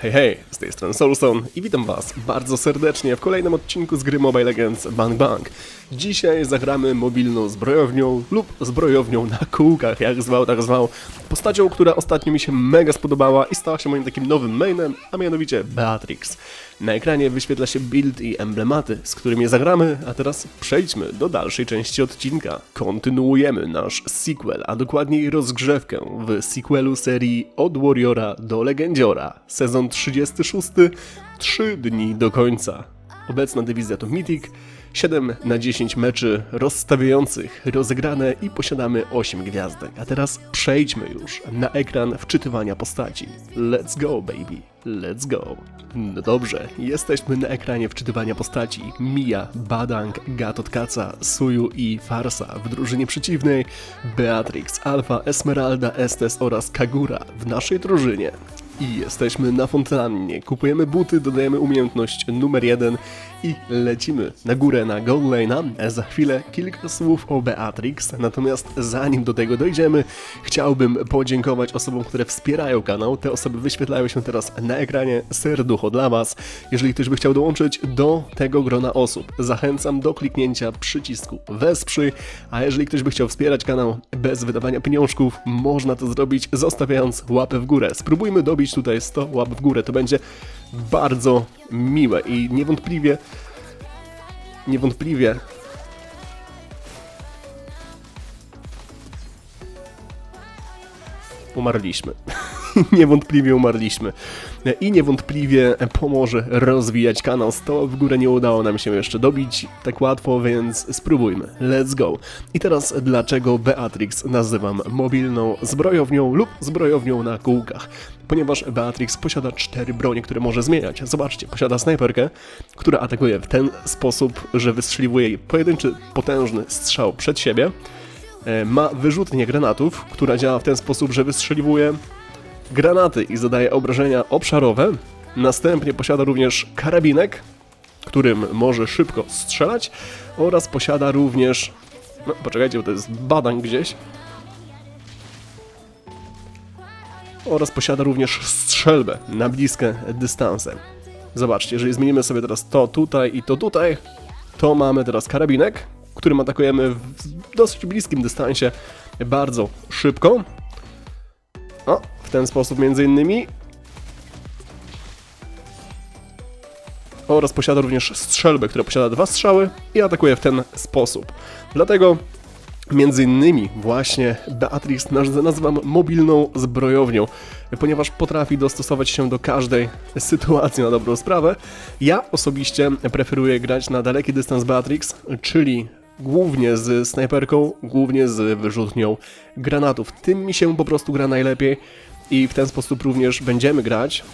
Hej, hej, z tej strony Soulstone i witam was bardzo serdecznie w kolejnym odcinku z gry Mobile Legends Bang Bang. Dzisiaj zagramy mobilną zbrojownią lub zbrojownią na kółkach, jak zwał, tak zwał. Postacią, która ostatnio mi się mega spodobała i stała się moim takim nowym mainem, a mianowicie Beatrix. Na ekranie wyświetla się build i emblematy, z którymi zagramy, a teraz przejdźmy do dalszej części odcinka. Kontynuujemy nasz sequel, a dokładniej rozgrzewkę w sequelu serii Od Warriora do Legendziora, sezon 36, 3 dni do końca. Obecna dywizja to Mythic, 7 na 10 meczy rozstawiających rozegrane i posiadamy 8 gwiazdek. A teraz przejdźmy już na ekran wczytywania postaci. Let's go, baby. Let's go. No dobrze, jesteśmy na ekranie wczytywania postaci. Mia, Badang, Gatot Kaca, Suju i Farsa. W drużynie przeciwnej Beatrix, Alpha, Esmeralda, Estes oraz Kagura. W naszej drużynie i jesteśmy na fontannie. Kupujemy buty, dodajemy umiejętność numer jeden i lecimy na górę na Gold Lane'a. Za chwilę kilka słów o Beatrix, natomiast zanim do tego dojdziemy, chciałbym podziękować osobom, które wspierają kanał. Te osoby wyświetlają się teraz na ekranie. Serducho dla Was. Jeżeli ktoś by chciał dołączyć do tego grona osób, zachęcam do kliknięcia przycisku wesprzyj, a jeżeli ktoś by chciał wspierać kanał bez wydawania pieniążków, można to zrobić zostawiając łapę w górę. Spróbujmy dobić tutaj 100 łap w górę, to będzie bardzo miłe i niewątpliwie niewątpliwie umarliśmy. niewątpliwie umarliśmy. I niewątpliwie pomoże rozwijać kanał. 100 w górę nie udało nam się jeszcze dobić tak łatwo, więc spróbujmy. Let's go. I teraz dlaczego Beatrix nazywam mobilną zbrojownią lub zbrojownią na kółkach? Ponieważ Beatrix posiada cztery bronie, które może zmieniać. Zobaczcie, posiada snajperkę, która atakuje w ten sposób, że wystrzeliwuje pojedynczy, potężny strzał przed siebie. E, Ma wyrzutnię granatów, która działa w ten sposób, że wystrzeliwuje granaty i zadaje obrażenia obszarowe. Następnie posiada również karabinek, którym może szybko strzelać oraz posiada również... No, poczekajcie, bo to jest badań gdzieś. Oraz posiada również strzelbę na bliskie dystanse. Zobaczcie, jeżeli zmienimy sobie teraz to tutaj i to tutaj, to mamy teraz karabinek, którym atakujemy w dosyć bliskim dystansie bardzo szybko. O, w ten sposób między innymi. Oraz posiada również strzelbę, która posiada dwa strzały i atakuje w ten sposób. Dlatego między innymi właśnie Beatrix naz- nazywam mobilną zbrojownią, ponieważ potrafi dostosować się do każdej sytuacji na dobrą sprawę. Ja osobiście preferuję grać na daleki dystans Beatrix, czyli głównie z snajperką, głównie z wyrzutnią granatów. Tym mi się po prostu gra najlepiej i w ten sposób również będziemy grać.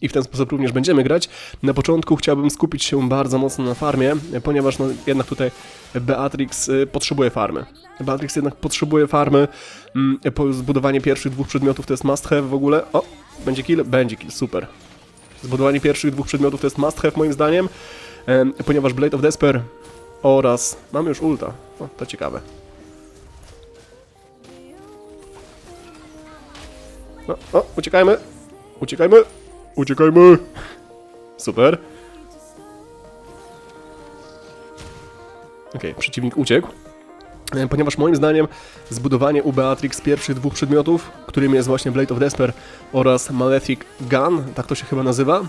I w ten sposób również będziemy grać. Na początku chciałbym skupić się bardzo mocno na farmie, ponieważ no, jednak tutaj Beatrix y, potrzebuje farmy. Beatrix jednak potrzebuje farmy. Mm, zbudowanie pierwszych dwóch przedmiotów to jest must have w ogóle. O, będzie kill? Będzie kill, super. Zbudowanie pierwszych dwóch przedmiotów to jest must have moim zdaniem, em, ponieważ Blade of Despair oraz... Mamy już ulta. O, to ciekawe. No, o, uciekajmy! Uciekajmy! Uciekajmy! Super. Okej, przeciwnik uciekł. E, Ponieważ moim zdaniem zbudowanie u Beatrix pierwszych dwóch przedmiotów, którym jest właśnie Blade of Despair oraz Malefic Gun, tak to się chyba nazywa,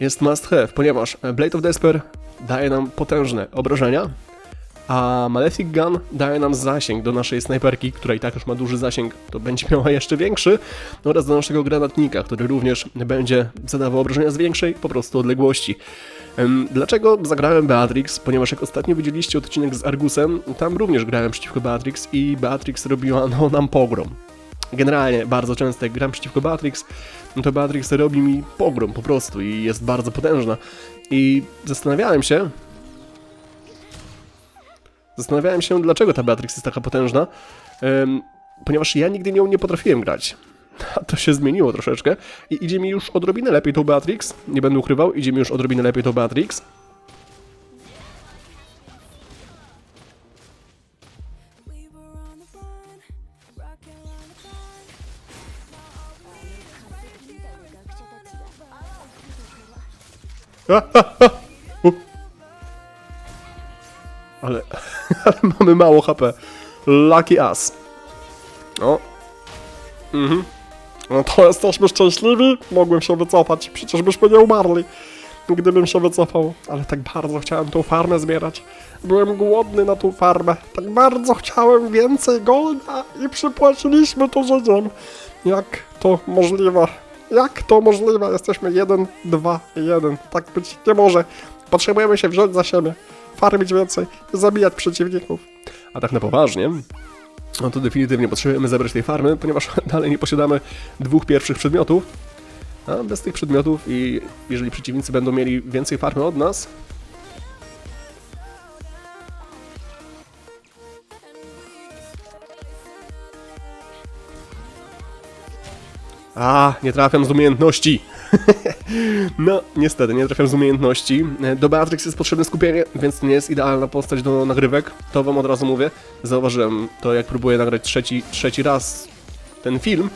jest must have, ponieważ Blade of Despair daje nam potężne obrażenia, a Malefic Gun daje nam zasięg do naszej snajperki, która i tak już ma duży zasięg, to będzie miała jeszcze większy, oraz do naszego granatnika, który również będzie zadawał obrażenia z większej po prostu odległości. Dlaczego zagrałem Beatrix? Ponieważ jak ostatnio widzieliście odcinek z Argusem, tam również grałem przeciwko Beatrix i Beatrix robiła no, nam pogrom. Generalnie bardzo często jak gram przeciwko Beatrix, no to Beatrix robi mi pogrom po prostu i jest bardzo potężna. I zastanawiałem się, Zastanawiałem się, dlaczego ta Beatrix jest taka potężna, ponieważ ja nigdy nią nie potrafiłem grać. A to się zmieniło troszeczkę i idzie mi już odrobinę lepiej tą Beatrix. Nie będę ukrywał, idzie mi już odrobinę lepiej tą Beatrix. Ale... ale mamy mało HP. Lucky us. O. Mhm. No to jesteśmy szczęśliwi. Mogłem się wycofać. Przecież byśmy nie umarli. Gdybym się wycofał. Ale tak bardzo chciałem tą farmę zbierać. Byłem głodny na tą farmę. Tak bardzo chciałem więcej golda i przypłaciliśmy to życiem. Jak to możliwe? Jak to możliwe? Jesteśmy 1, 2, 1. Tak być nie może. Potrzebujemy się wziąć za siebie. Farmić więcej. Zabijać przeciwników. A tak na poważnie, no to definitywnie potrzebujemy zebrać tej farmy, ponieważ dalej nie posiadamy dwóch pierwszych przedmiotów. A bez tych przedmiotów i jeżeli przeciwnicy będą mieli więcej farmy od nas, A, nie trafiam z umiejętności. no, niestety, nie trafiam z umiejętności. Do Beatrix jest potrzebne skupienie, więc to nie jest idealna postać do nagrywek. To wam od razu mówię. Zauważyłem to, jak próbuję nagrać trzeci, trzeci raz ten film,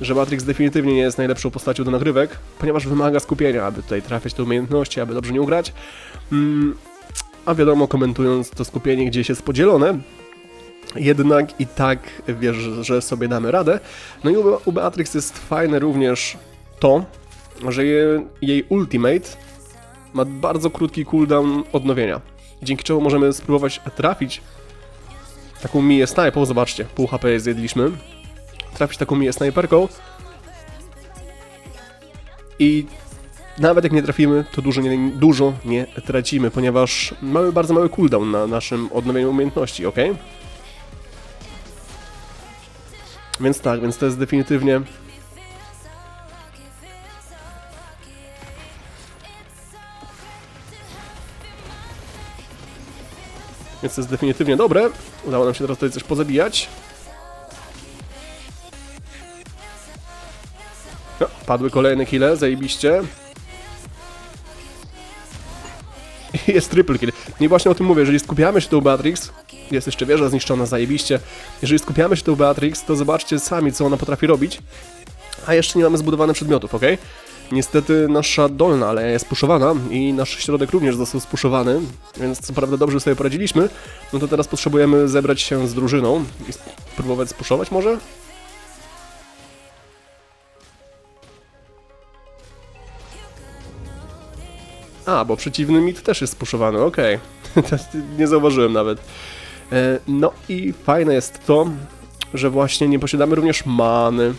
że Matrix definitywnie nie jest najlepszą postacią do nagrywek, ponieważ wymaga skupienia, aby tutaj trafiać te umiejętności, aby dobrze nie ugrać. Mm, a wiadomo, komentując to skupienie gdzieś jest podzielone, jednak i tak wiesz, że sobie damy radę. No i u Beatrix jest fajne również to, że je, jej ultimate ma bardzo krótki cooldown odnowienia. Dzięki czemu możemy spróbować trafić taką miję snajpą, zobaczcie, pół HP zjedliśmy. Trafić taką miję snajperką i nawet jak nie trafimy, to dużo nie, dużo nie tracimy, ponieważ mamy bardzo mały cooldown na naszym odnowieniu umiejętności, ok? Więc tak, więc to jest definitywnie Więc to jest definitywnie dobre. Udało nam się teraz tutaj coś pozabijać. No, padły kolejne kile, zajebiście. Jest triple kill. I właśnie o tym mówię, jeżeli skupiamy się tu Beatrix, jest jeszcze wieża zniszczona, zajebiście. Jeżeli skupiamy się tu Beatrix, to zobaczcie sami, co ona potrafi robić. A jeszcze nie mamy zbudowanych przedmiotów, ok? Niestety nasza dolna aleja jest puszowana i nasz środek również został spuszowany, więc co prawda dobrze sobie poradziliśmy, no to teraz potrzebujemy zebrać się z drużyną i spróbować spuszować może? A, bo przeciwny mit też jest spuszowany, okej. nie zauważyłem nawet. E, No i fajne jest to, że właśnie nie posiadamy również many.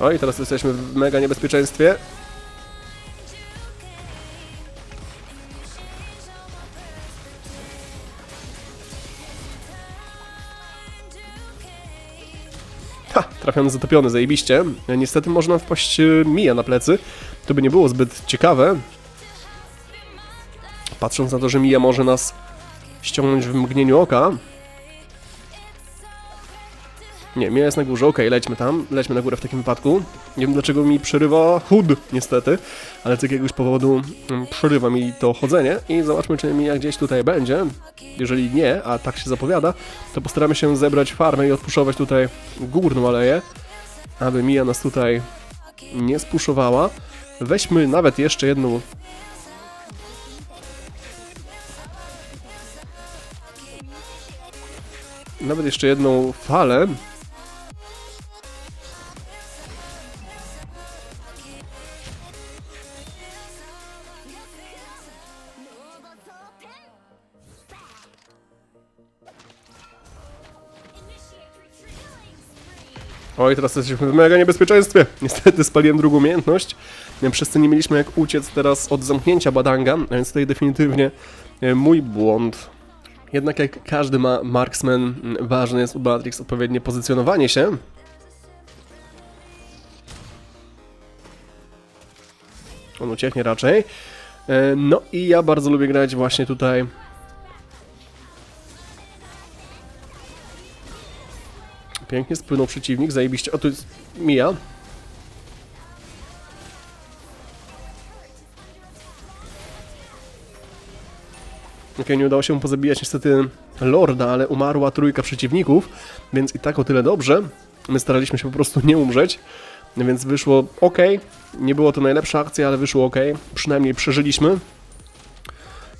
Oj, teraz jesteśmy w mega niebezpieczeństwie. Ha, trafiony zatopiony, zajebiście. Niestety można wpaść e, Mija na plecy. To by nie było zbyt ciekawe. Patrząc na to, że Mija może nas ściągnąć w mgnieniu oka. Nie, Mija jest na górze, okej, lećmy tam, lećmy na górę w takim wypadku. Nie wiem dlaczego mi przerywa chód, niestety, ale z jakiegoś powodu mm, przerywa mi to chodzenie i zobaczmy, czy Mija gdzieś tutaj będzie. Jeżeli nie, a tak się zapowiada, to postaramy się zebrać farmę i odpuszować tutaj górną aleję, aby Mija nas tutaj nie spuszowała. Weźmy nawet jeszcze jedną nawet jeszcze jedną falę. Oj, teraz jesteśmy w mega niebezpieczeństwie. Niestety spaliłem drugą umiejętność. Co nie mieliśmy jak uciec teraz od zamknięcia badanga, więc tutaj definitywnie e, mój błąd. Jednak jak każdy ma marksman, m, ważne jest u Beatrix odpowiednie pozycjonowanie się. On ucieknie raczej. E, No i ja bardzo lubię grać właśnie tutaj. Pięknie spłynął przeciwnik, zajebiście. O, tu jest Mija. Okej, nie udało się mu pozabijać niestety Lorda, ale umarła trójka przeciwników, więc i tak o tyle dobrze. My staraliśmy się po prostu nie umrzeć. Więc wyszło ok. Nie było to najlepsza akcja, ale wyszło ok. Przynajmniej przeżyliśmy.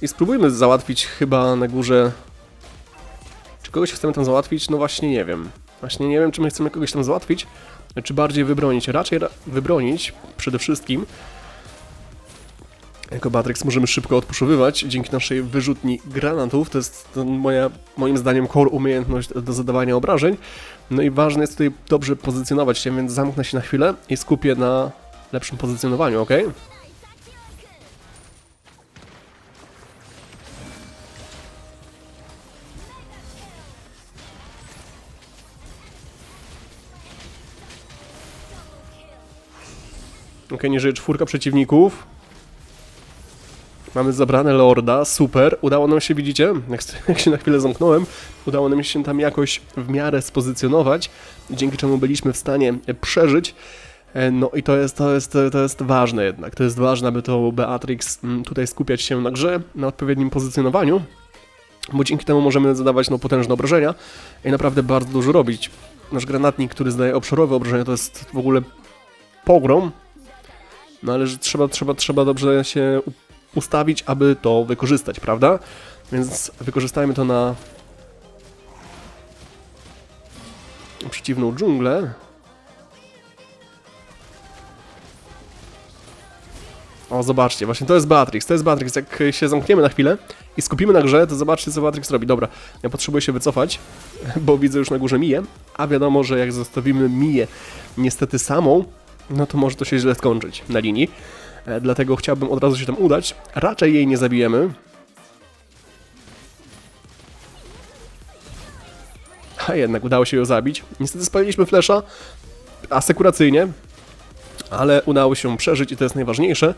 I spróbujmy załatwić chyba na górze... Czy kogoś chcemy tam załatwić? No właśnie nie wiem. Właśnie nie wiem, czy my chcemy kogoś tam załatwić, czy bardziej wybronić. Raczej ra wybronić przede wszystkim. Jako Batrix możemy szybko odpuszowywać dzięki naszej wyrzutni granatów. To jest moja, moim zdaniem core umiejętność do zadawania obrażeń. No i ważne jest tutaj dobrze pozycjonować się, więc zamknę się na chwilę i skupię na lepszym pozycjonowaniu, ok? Ok, nie żyje czwórka przeciwników. Mamy zabrane Lorda, super. Udało nam się, widzicie, jak, jak się na chwilę zamknąłem, udało nam się tam jakoś w miarę spozycjonować, dzięki czemu byliśmy w stanie przeżyć. E, No i to jest, to jest, to jest ważne jednak. To jest ważne, aby to Beatrix mm, tutaj skupiać się na grze, na odpowiednim pozycjonowaniu, bo dzięki temu możemy zadawać no, potężne obrażenia i naprawdę bardzo dużo robić. Nasz granatnik, który zdaje obszarowe obrażenia, to jest w ogóle pogrom, no ale że trzeba, trzeba, trzeba dobrze się ustawić, aby to wykorzystać, prawda? Więc wykorzystajmy to na przeciwną dżunglę. O, zobaczcie, właśnie to jest Beatrix, to jest Beatrix. Jak się zamkniemy na chwilę i skupimy na grze, to zobaczcie, co Beatrix robi. Dobra, ja potrzebuję się wycofać, bo widzę już na górze Miję, a wiadomo, że jak zostawimy Miję niestety samą, no to może to się źle skończyć na linii. E, Dlatego chciałbym od razu się tam udać. Raczej jej nie zabijemy. A jednak udało się ją zabić. Niestety spaliliśmy flesza asekuracyjnie, ale udało się przeżyć i to jest najważniejsze.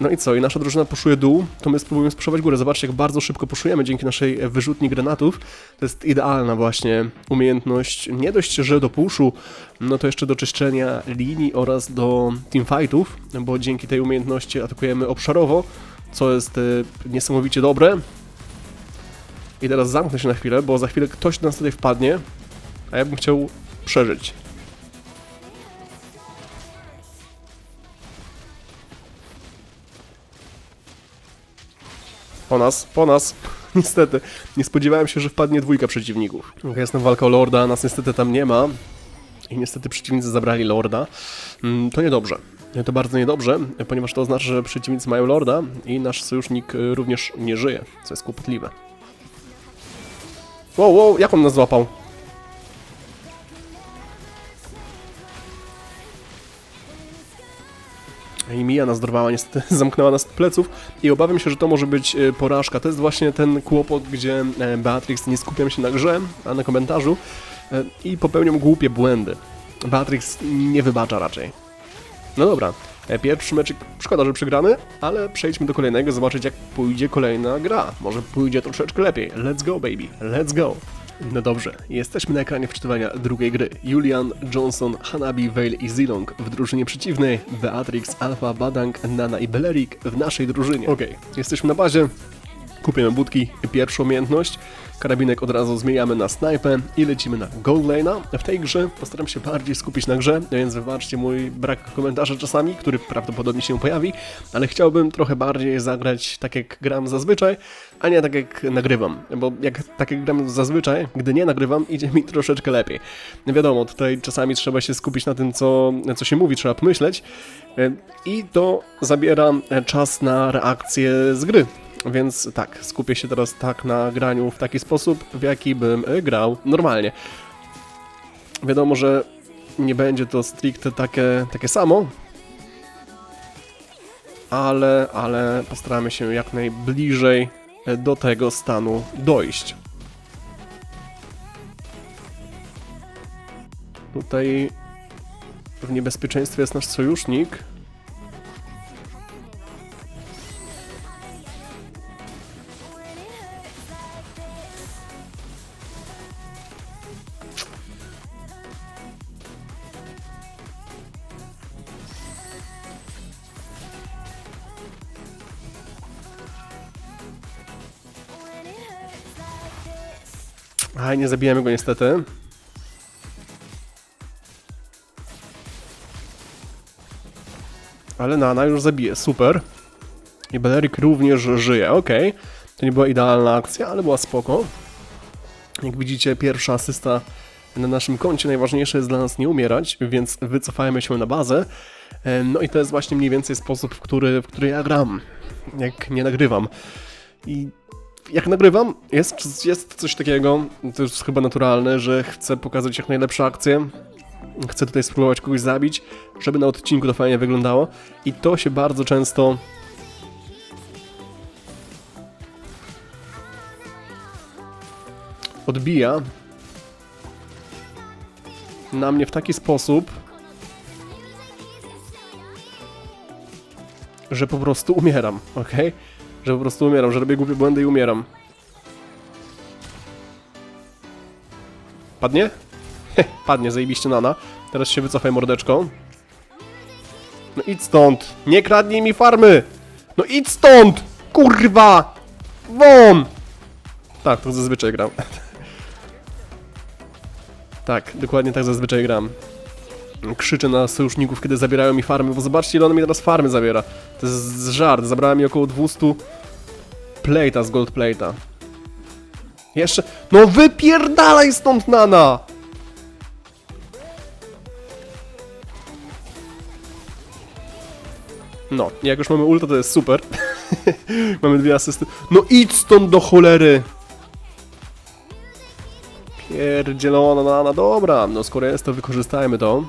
No i co? I nasza drużyna puszuje dół, to my spróbujemy spuszować górę. Zobaczcie, jak bardzo szybko puszujemy dzięki naszej wyrzutni granatów. To jest idealna właśnie umiejętność, nie dość, że do puszu, no to jeszcze do czyszczenia linii oraz do teamfightów, bo dzięki tej umiejętności atakujemy obszarowo, co jest e, niesamowicie dobre. I teraz zamknę się na chwilę, bo za chwilę ktoś do nas tutaj wpadnie, a ja bym chciał przeżyć. Po nas, po nas. Niestety, nie spodziewałem się, że wpadnie dwójka przeciwników. Ok, jest tam walka o Lorda, nas niestety tam nie ma. I niestety przeciwnicy zabrali Lorda. Mm, To niedobrze. To bardzo niedobrze, ponieważ to oznacza, że przeciwnicy mają Lorda i nasz sojusznik y, również nie żyje, co jest kłopotliwe. Wow, wow, jak on nas złapał? I Mija nas dorwała, niestety zamknęła nas od pleców i obawiam się, że to może być e, porażka. To jest właśnie ten kłopot, gdzie e, Beatrix nie skupiam się na grze, a na komentarzu e, i popełniam głupie błędy. Beatrix nie wybacza raczej. No dobra, pierwszy meczek, szkoda, że przegrany, ale przejdźmy do kolejnego, zobaczyć jak pójdzie kolejna gra. Może pójdzie troszeczkę lepiej. Let's go baby, let's go. No dobrze, jesteśmy na ekranie wczytywania drugiej gry. Julian, Johnson, Hanabi, Vale i Zilong w drużynie przeciwnej, Beatrix, Alpha, Badang, Nana i Belerik w naszej drużynie. Okej, jesteśmy na bazie, Kupimy budki, pierwszą umiejętność, karabinek od razu zmieniamy na snajpę i lecimy na gold lane'a. W tej grze postaram się bardziej skupić na grze, więc wybaczcie mój brak komentarzy czasami, który prawdopodobnie się pojawi, ale chciałbym trochę bardziej zagrać tak jak gram zazwyczaj, a nie tak jak nagrywam, bo jak tak jak gram zazwyczaj, gdy nie nagrywam, idzie mi troszeczkę lepiej. Wiadomo, tutaj czasami trzeba się skupić na tym, co, co się mówi, trzeba pomyśleć e, i to zabiera e, czas na reakcję z gry. Więc tak, skupię się teraz tak na graniu w taki sposób, w jaki bym y, grał normalnie. Wiadomo, że nie będzie to stricte takie, takie samo, ale, ale postaramy się jak najbliżej y, do tego stanu dojść. Tutaj w niebezpieczeństwie jest nasz sojusznik. Aj, nie zabijemy go niestety. Ale Nana już zabije, super. I Belerik również żyje, okej. To nie była idealna akcja, ale była spoko. Jak widzicie, pierwsza asysta na naszym koncie. Najważniejsze jest dla nas nie umierać, więc wycofajmy się na bazę. No i to jest właśnie mniej więcej sposób, w który, w który ja gram, jak nie nagrywam. I jak nagrywam, jest, jest coś takiego, to jest chyba naturalne, że chcę pokazać jak najlepsze akcje. Chcę tutaj spróbować kogoś zabić, żeby na odcinku to fajnie wyglądało. I to się bardzo często odbija na mnie w taki sposób, że po prostu umieram, ok? Że po prostu umieram, że robię głupie błędy i umieram. Padnie? Padnie, zajebiście nana. Teraz się wycofaj mordeczką. No idź stąd! Nie kradnij mi farmy! No idź stąd! Kurwa! Won! Tak, to zazwyczaj gram. tak, dokładnie tak zazwyczaj gram. Krzyczę na sojuszników, kiedy zabierają mi farmy, bo zobaczcie ile on mi teraz farmy zabiera. To jest żart, zabrała mi około 200 plate'a z gold plate'a. Jeszcze... No wypierdalaj stąd, Nana! No, jak już mamy ulta, to jest super. mamy dwie asysty. No idź stąd do cholery! Pierdzielona Nana, dobra. No skoro jest, to wykorzystajmy to.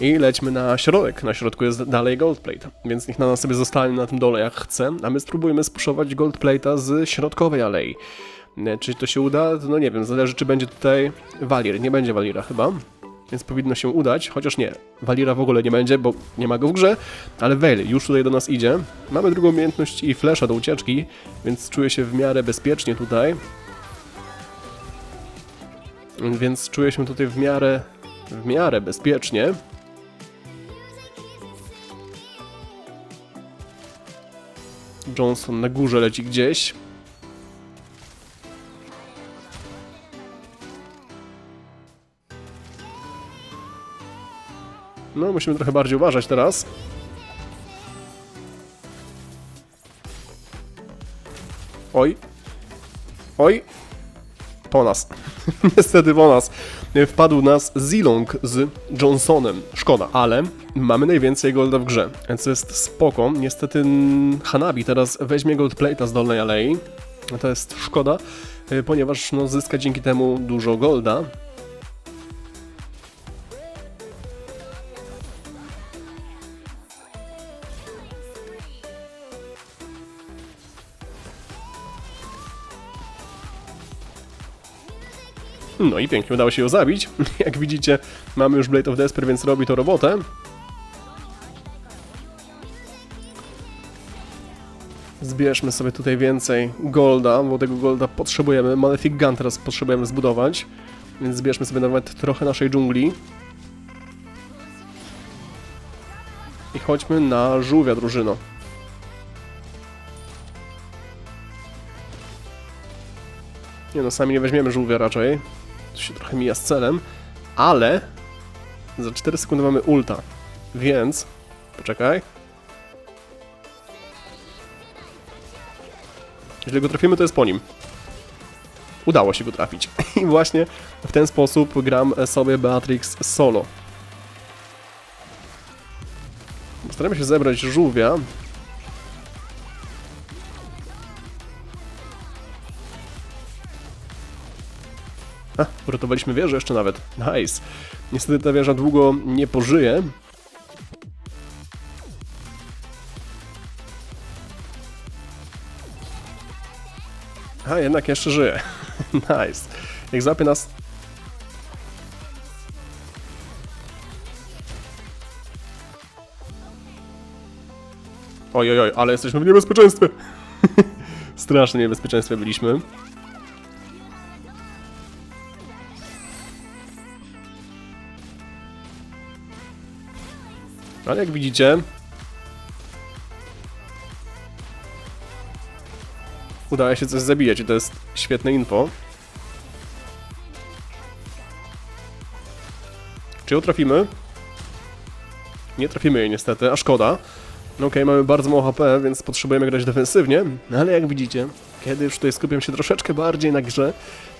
I lećmy na środek. Na środku jest dalej Goldplate, więc niech na nas sobie zostanie na tym dole jak chce, a my spróbujemy spuszować Goldplate'a z środkowej alei. E, Czy to się uda? No nie wiem, zależy czy będzie tutaj Valir. Nie będzie Valira chyba, więc powinno się udać, chociaż nie. Valira w ogóle nie będzie, bo nie ma go w grze, ale Veil już tutaj do nas idzie. Mamy drugą umiejętność i flesza do ucieczki, więc czuję się w miarę bezpiecznie tutaj. Więc czuję się tutaj w miarę, w miarę bezpiecznie. Johnson na górze leci gdzieś. No, musimy trochę bardziej uważać teraz. Oj. Oj. Po nas. Niestety po nas. Wpadł nas Zilong z Johnsonem. Szkoda, ale mamy najwięcej golda w grze, więc jest spoko. Niestety Hanabi teraz weźmie gold plate'a z dolnej alei. To jest szkoda, y, ponieważ no, zyska dzięki temu dużo golda. No i pięknie udało się ją zabić. Jak widzicie, mamy już Blade of Despair, więc robi to robotę. Zbierzmy sobie tutaj więcej golda, bo tego golda potrzebujemy. Malefic Gun teraz potrzebujemy zbudować, więc zbierzmy sobie nawet trochę naszej dżungli. I chodźmy na żółwia drużyno. Nie no, sami nie weźmiemy żółwia raczej. To się trochę mija z celem, ale za 4 sekundy mamy ulta, więc poczekaj. Jeżeli go trafimy, to jest po nim. Udało się go trafić. I właśnie w ten sposób gram sobie Beatrix solo. Staramy się zebrać żółwia. Uratowaliśmy wieżę jeszcze nawet. Nice. Niestety ta wieża długo nie pożyje. A, jednak jeszcze żyje. nice. Jak złapie nas... Oj, oj, oj, ale jesteśmy w niebezpieczeństwie. Straszne niebezpieczeństwie byliśmy. Ale jak widzicie, udaje się coś zabijać i to jest świetne info. Czy ją trafimy? Nie trafimy jej niestety, a szkoda. No okej, mamy bardzo mało HP, więc potrzebujemy grać defensywnie, no ale jak widzicie, kiedy już tutaj skupiam się troszeczkę bardziej na grze,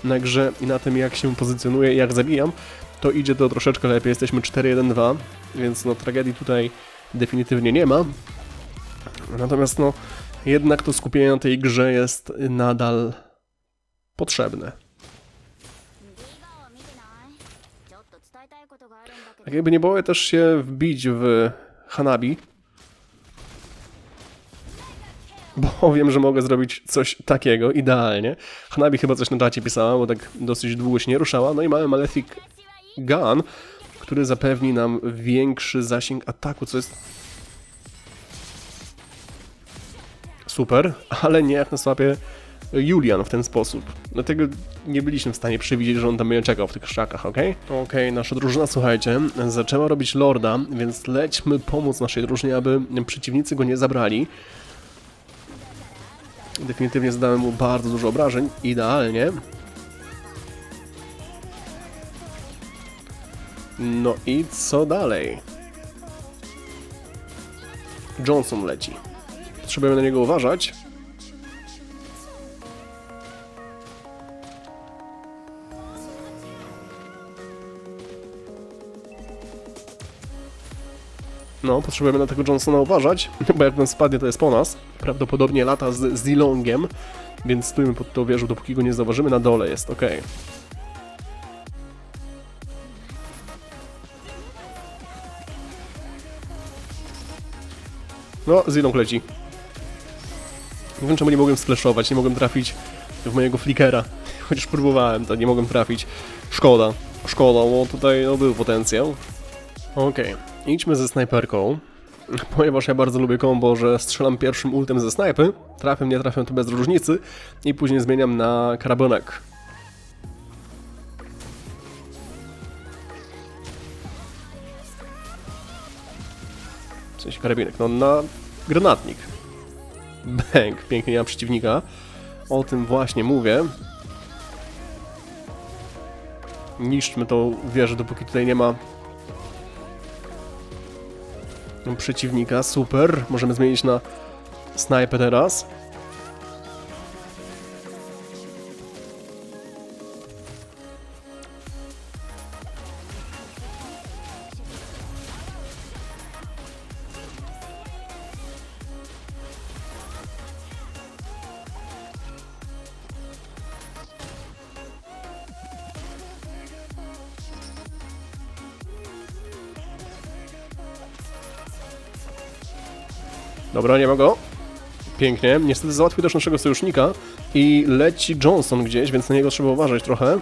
na grze i na tym jak się pozycjonuję i jak zabijam, to idzie to troszeczkę lepiej. Jesteśmy 4-1-2, więc no tragedii tutaj definitywnie nie ma. Natomiast no jednak to skupienie na tej grze jest nadal potrzebne. Tak jakby nie było też się wbić w Hanabi, bo wiem, że mogę zrobić coś takiego idealnie. Hanabi chyba coś na czacie pisała, bo tak dosyć długo się nie ruszała. No i mamy Malefic Gun, który zapewni nam większy zasięg ataku, co jest super, ale nie jak nas łapie Julian w ten sposób. Dlatego nie byliśmy w stanie przewidzieć, że on tam będzie czekał w tych krzakach, ok? Okej, nasza drużyna, słuchajcie, zaczęła robić Lorda, więc lećmy pomóc naszej drużynie, aby przeciwnicy go nie zabrali. Definitywnie zadałem mu bardzo dużo obrażeń, idealnie. No i co dalej? Johnson leci. Potrzebujemy na niego uważać. No, potrzebujemy na tego Johnsona uważać, bo jak on spadnie, to jest po nas. Prawdopodobnie lata z Zilongiem, więc stójmy pod tą wieżą, dopóki go nie zauważymy. Na dole jest, ok. No, Zilong leci. Nie wiem, czemu nie mogłem splashować, nie mogłem trafić w mojego flickera. Chociaż próbowałem, to nie mogłem trafić. Szkoda, szkoda, bo tutaj no, był potencjał. Okej, idźmy ze snajperką. Ponieważ ja bardzo lubię kombo, że strzelam pierwszym ultem ze snajpy, trafię, nie trafię to bez różnicy i później zmieniam na karabonek. W sensie karabinek, no na granatnik. Bęk, pięknie nie ma przeciwnika. O tym właśnie mówię. Niszczmy tą wieżę, dopóki tutaj nie ma przeciwnika. Super. Możemy zmienić na snajpę teraz. Dobra, nie ma go. Pięknie. Niestety załatwił też naszego sojusznika i leci Johnson gdzieś, więc na niego trzeba uważać trochę.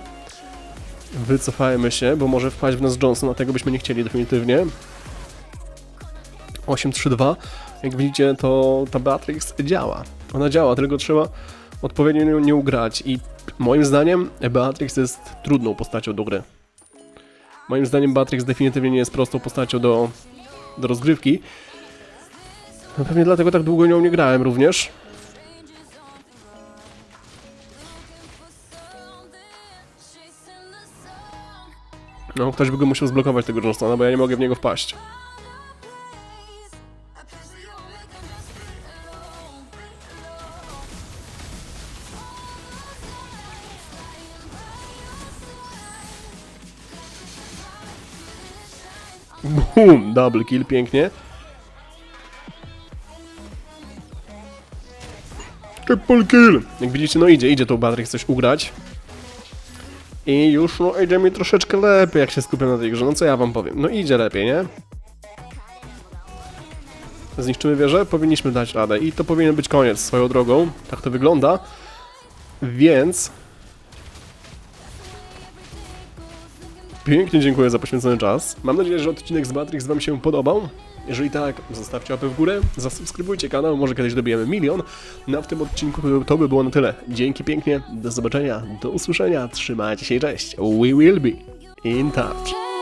Wycofajmy się, bo może wpaść w nas Johnson, a tego byśmy nie chcieli definitywnie. 8-3-2. Jak widzicie, to ta Beatrix działa. Ona działa, tylko trzeba odpowiednio nią nie ugrać i moim zdaniem Beatrix jest trudną postacią do gry. Moim zdaniem Beatrix definitywnie nie jest prostą postacią do, do rozgrywki. No pewnie dlatego tak długo nią nie grałem również. No, ktoś by go musiał zblokować tego Johnstona, bo ja nie mogę w niego wpaść. Boom! Double kill, pięknie. Triple kill! Jak widzicie, no idzie, idzie tą Beatrix coś ugrać. I już, no, idzie mi troszeczkę lepiej, jak się skupię na tej grze. No co ja wam powiem? No idzie lepiej, nie? Zniszczymy wieżę? Powinniśmy dać radę. I to powinien być koniec swoją drogą. Tak to wygląda. Więc... Pięknie dziękuję za poświęcony czas. Mam nadzieję, że odcinek z Matrix Wam się podobał. Jeżeli tak, zostawcie łapę w górę, zasubskrybujcie kanał, może kiedyś dobijemy milion. No w tym odcinku to by było na tyle. Dzięki pięknie, do zobaczenia, do usłyszenia, trzymajcie się i cześć. We will be in touch.